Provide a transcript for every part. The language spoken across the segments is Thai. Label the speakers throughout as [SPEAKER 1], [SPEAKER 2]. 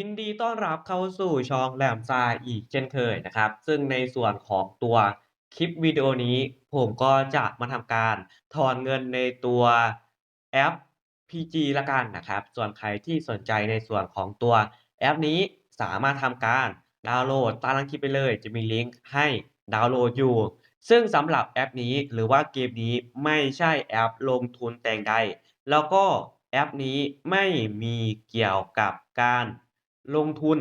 [SPEAKER 1] ินดีต้อนรับเข้าสู่ช่องแหลมทรายอีกเช่นเคยนะครับ ซึ่งในส่วนของตัวคลิปวิดีโอนี้ ผมก็จะมาทำการถอนเงินในตัวแอป PG ละกันนะครับ ส่วนใครที่สนใจในส่วนของตัวแอปนี้สามารถทำการดาวน์โหลดต้ล่างคลิปไปเลย จะมีลิงก์ให้ดาวน์โหลดอยู่ ซึ่งสำหรับแอปนี้หรือว่าเกมนี้ไม่ใช่แอปลงทุนแต่อย่างใด แล้วก็แอปนี้ไม่มีเกี่ยวกับการ ลงทุน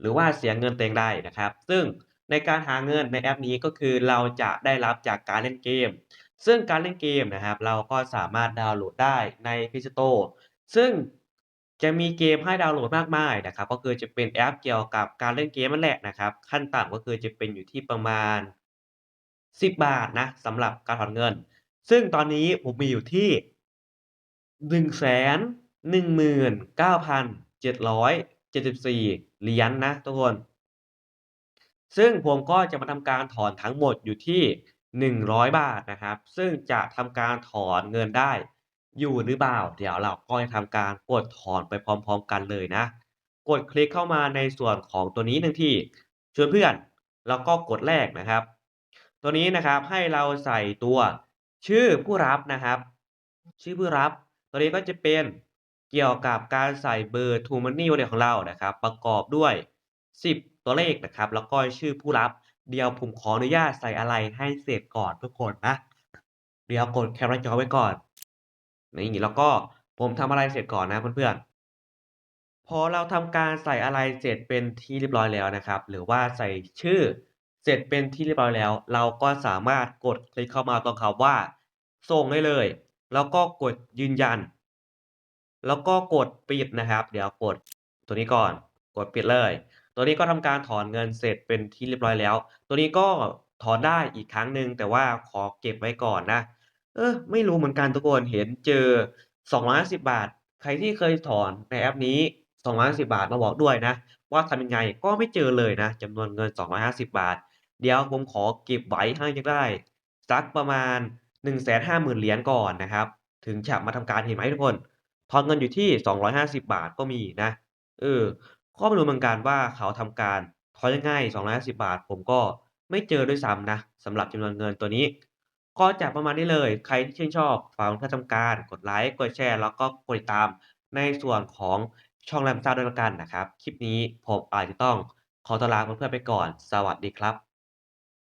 [SPEAKER 1] หรือว่าเสียเงินแต่องใดนะครับ ซึ่งในการหาเงินในแอปนี้ก็คือเราจะได้รับจากการเล่นเกม ซึ่งการเล่นเกมนะครับ เราก็สามารถดาวน์โหลดได้ใน Play Store ซึ่งจะมีเกมให้ดาวน์โหลดมากมายนะครับ ก็คือจะเป็นแอปเกี่ยวกับการเล่นเกมนั่นแหละนะครับ ขั้นต่ำก็คือจะเป็นอยู่ที่ประมาณ 10 บาทนะสำหรับการถอนเงิน ซึ่งตอนนี้ผมมีอยู่ที่ 119,774 เหรียญนะทุกคน ซึ่งผมก็จะมาทำการถอนทั้งหมดอยู่ที่ 100 บาทนะครับ ซึ่งจะทำการถอนเงินได้อยู่หรือเปล่า เดี๋ยวเราก็จะทำการกดถอนไปพร้อม ๆ กันเลยนะ กดคลิกเข้ามาในส่วนของตัวนี้หนึ่งที่ชวนเพื่อนแล้วก็กดแรกนะครับ ตัวนี้นะครับให้เราใส่ตัวชื่อผู้รับนะครับ ชื่อผู้รับ ตัวนี้ก็จะเป็น เกี่ยวกับการใส่เบอร์ True Money Wallet ของเรานะครับ ประกอบด้วย 10 ตัวเลขนะครับ แล้วก็ชื่อผู้รับ เดี๋ยวผมขออนุญาตใส่อะไรให้เสร็จก่อนทุกคนนะ เดี๋ยวกดแคปหน้าจอไว้ก่อนนี่แล้วก็ผมทำอะไรเสร็จก่อนนะเพื่อนๆ พอเราทำการใส่อะไรเสร็จเป็นที่เรียบร้อยแล้วนะครับ หรือว่าใส่ชื่อเสร็จเป็นที่เรียบร้อยแล้ว เราก็สามารถกดคลิกเข้ามาตรงคำว่า ส่งได้เลย แล้วก็กดยืนยัน แล้วก็กดปิดนะครับ เดี๋ยวกดตัวนี้ก่อน กดปิดเลย ตัวนี้ก็ทำการถอนเงินเสร็จเป็นที่เรียบร้อยแล้ว ตัวนี้ก็ถอนได้อีกครั้งหนึ่งแต่ว่าขอเก็บไว้ก่อนนะ เออไม่รู้เหมือนกันทุกคนเห็นเจอ250บาท ใครที่เคยถอนในแอปนี้250บาทมาบอกด้วยนะ ว่าทำยังไงก็ไม่เจอเลยนะจำนวนเงิน 250 บาท เดี๋ยวผมขอเก็บไว้ให้จะได้ สักประมาณ 150,000เหรียญก่อนนะครับ ถึงจะมาทำการเห็นไหมทุกคน ถอนเงินอยู่ที่ 250 บาทก็มีนะ เออก็ไม่รู้เหมือนกันว่าเขาทำการถอนยังไง250 บาท ผมก็ไม่เจอด้วยซ้ำนะสำหรับจำนวนเงินตัวนี้ ก็จะประมาณนี้เลย ใครที่ชื่นชอบฝากท่านทำการ กดไลค์ กดแชร์ แล้วก็กดติดตามในส่วนของช่องแรมซ่าด้วยแล้วกันนะครับ คลิปนี้ผมอาจจะต้องขอตลาเพื่อนๆไปก่อน สวัสดีครับ